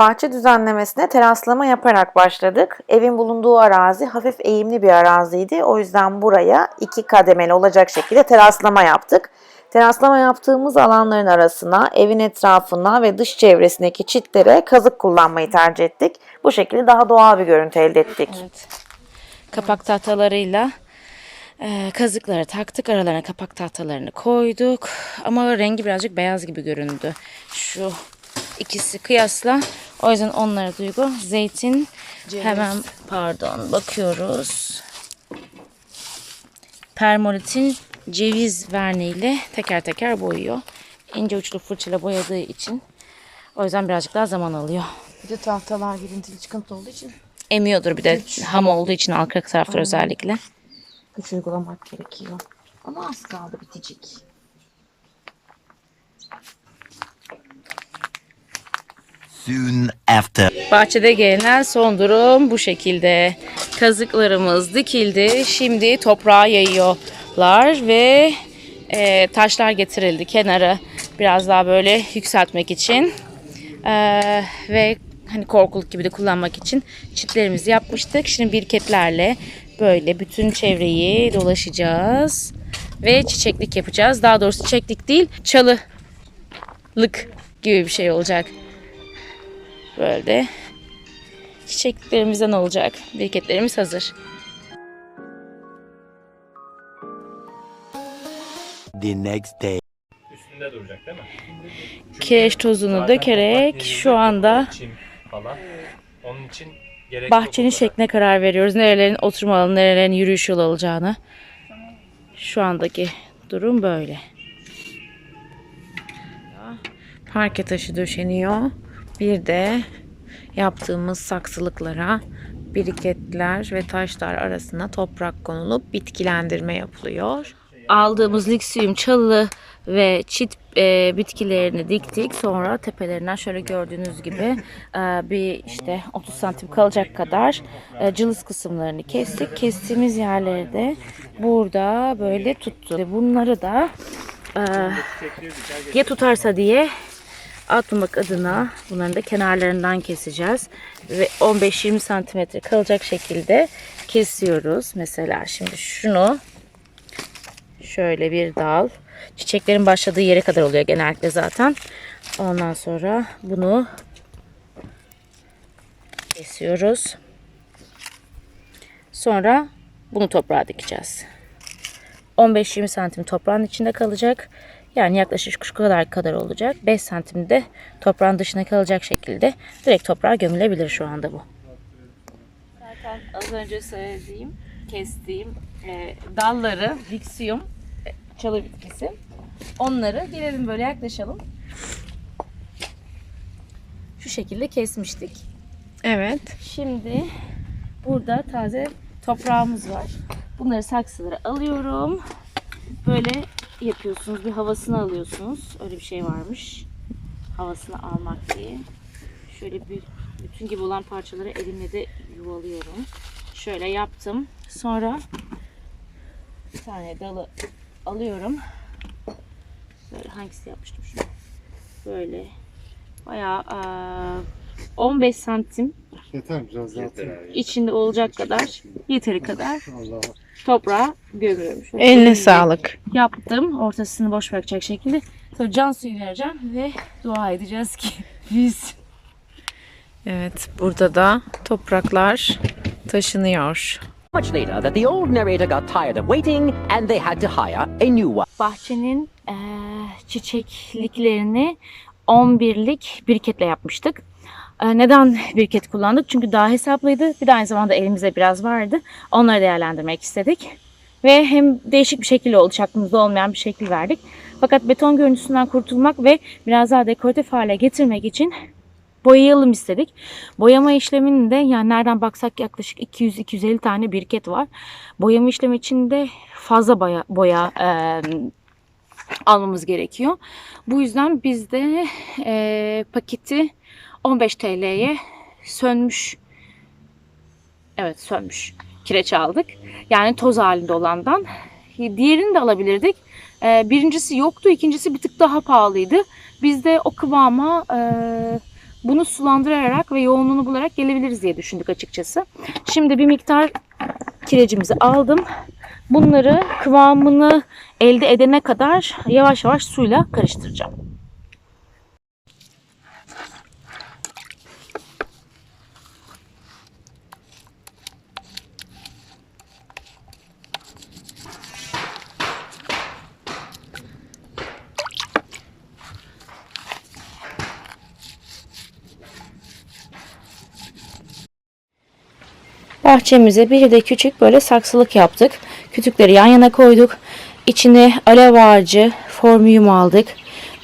Bahçe düzenlemesine teraslama yaparak başladık. Evin bulunduğu arazi hafif eğimli bir araziydi. O yüzden buraya iki kademeli olacak şekilde teraslama yaptık. Teraslama yaptığımız alanların arasına, evin etrafına ve dış çevresindeki çitlere kazık kullanmayı tercih ettik. Bu şekilde daha doğal bir görüntü elde ettik. Evet. Kapak tahtalarıyla e, kazıkları taktık. Aralarına kapak tahtalarını koyduk. Ama rengi birazcık beyaz gibi göründü. Şu ikisi kıyasla. O yüzden onlara duygu. Zeytin hemen pardon bakıyoruz. Permolitin ceviz verniğiyle teker teker boyuyor. İnce uçlu fırçayla boyadığı için. O yüzden birazcık daha zaman alıyor. Bir de tahtalar girintili çıkıntı olduğu için Emiyordur bir de ham olduğu için arka taraflar özellikle. güç uygulamak gerekiyor. Ama az kaldı bitecek. Soon after. Bahçede gelinen son durum bu şekilde. Kazıklarımız dikildi. Şimdi toprağa yayıyorlar ve e, taşlar getirildi kenara biraz daha böyle yükseltmek için. E, ve hani korkuluk gibi de kullanmak için çitlerimizi yapmıştık. Şimdi birketlerle böyle bütün çevreyi dolaşacağız ve çiçeklik yapacağız. Daha doğrusu çiçeklik değil, çalılık gibi bir şey olacak. Böyle çiçeklerimizden olacak. Biriketlerimiz hazır. The next day. üstünde duracak değil mi? Kireç tozunu Zaten dökerek şu anda falan. Onun için gerek bahçenin şekline karar veriyoruz. Nerelerin oturma alanı, nerelerin yürüyüş yolu olacağını. Şu andaki durum böyle. Parke taşı döşeniyor. Bir de yaptığımız saksılıklara biriketler ve taşlar arasına toprak konulup bitkilendirme yapılıyor. Aldığımız liksiyum çalı ve çit e, bitkilerini diktik. Sonra tepelerinden şöyle gördüğünüz gibi e, bir işte 30 santim kalacak kadar e, cılız kısımlarını kestik. Kestiğimiz yerleri de burada böyle tuttu. Bunları da e, ya tutarsa diye atmamak adına bunların da kenarlarından keseceğiz. Ve 15-20 santimetre kalacak şekilde kesiyoruz. Mesela şimdi şunu şöyle bir dal. Çiçeklerin başladığı yere kadar oluyor genellikle zaten. Ondan sonra bunu kesiyoruz. Sonra bunu toprağa dikeceğiz. 15-20 santim toprağın içinde kalacak. Yani yaklaşık şu kadar kadar olacak. 5 santim de toprağın dışına kalacak şekilde direkt toprağa gömülebilir şu anda bu. Zaten az önce söylediğim, kestiğim e, dalları, diksiyum, e, çalı bitkisi. Onları gelelim böyle yaklaşalım. Şu şekilde kesmiştik. Evet. Şimdi burada taze toprağımız var. Bunları saksılara alıyorum. Böyle yapıyorsunuz. Bir havasını alıyorsunuz. Öyle bir şey varmış. Havasını almak diye. Şöyle bir bütün gibi olan parçaları elimle de yuvalıyorum. Şöyle yaptım. Sonra bir tane dalı alıyorum. Böyle hangisi yapmıştım şunu? Böyle bayağı eee, 15 santim Yeter biraz daha. içinde olacak kadar yeteri kadar Allah. toprağa gömüyorum. Şöyle Eline sağlık. yaptım. Ortasını boş bırakacak şekilde. Sonra can suyu vereceğim ve dua edeceğiz ki biz Evet, burada da topraklar taşınıyor. Much later, that the old narrator got tired of waiting and they had to hire a new one. bahçenin eee, çiçekliklerini 11'lik biriketle yapmıştık. Eee, neden biriket kullandık? Çünkü daha hesaplıydı. Bir de aynı zamanda elimizde biraz vardı. Onları değerlendirmek istedik. Ve hem değişik bir şekil oldu. Aklımızda olmayan bir şekil verdik. Fakat beton görüntüsünden kurtulmak ve biraz daha dekoratif hale getirmek için boyayalım istedik. Boyama işleminde yani nereden baksak yaklaşık 200-250 tane birket var. Boyama işlemi için de fazla boya, boya eee, almamız gerekiyor. Bu yüzden biz de eee, paketi 15 TL'ye sönmüş evet sönmüş kireç aldık. Yani toz halinde olandan. Diğerini de alabilirdik. Eee, birincisi yoktu, ikincisi bir tık daha pahalıydı. Biz de o kıvama eee Bunu sulandırarak ve yoğunluğunu bularak gelebiliriz diye düşündük açıkçası. Şimdi bir miktar kirecimizi aldım. Bunları kıvamını elde edene kadar yavaş yavaş suyla karıştıracağım. Bahçemize bir de küçük böyle saksılık yaptık. Kütükleri yan yana koyduk. İçine alev ağacı, formiyum aldık.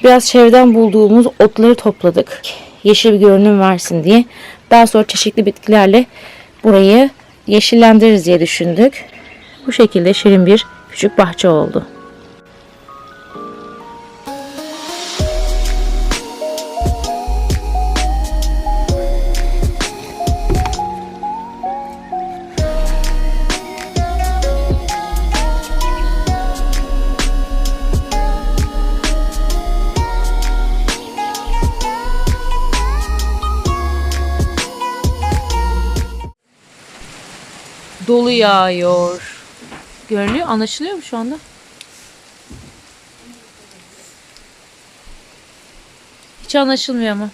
Biraz çevreden bulduğumuz otları topladık. Yeşil bir görünüm versin diye. Daha sonra çeşitli bitkilerle burayı yeşillendiririz diye düşündük. Bu şekilde şirin bir küçük bahçe oldu. Dolu yağıyor. Görünüyor, anlaşılıyor mu şu anda? Hiç anlaşılmıyor ama.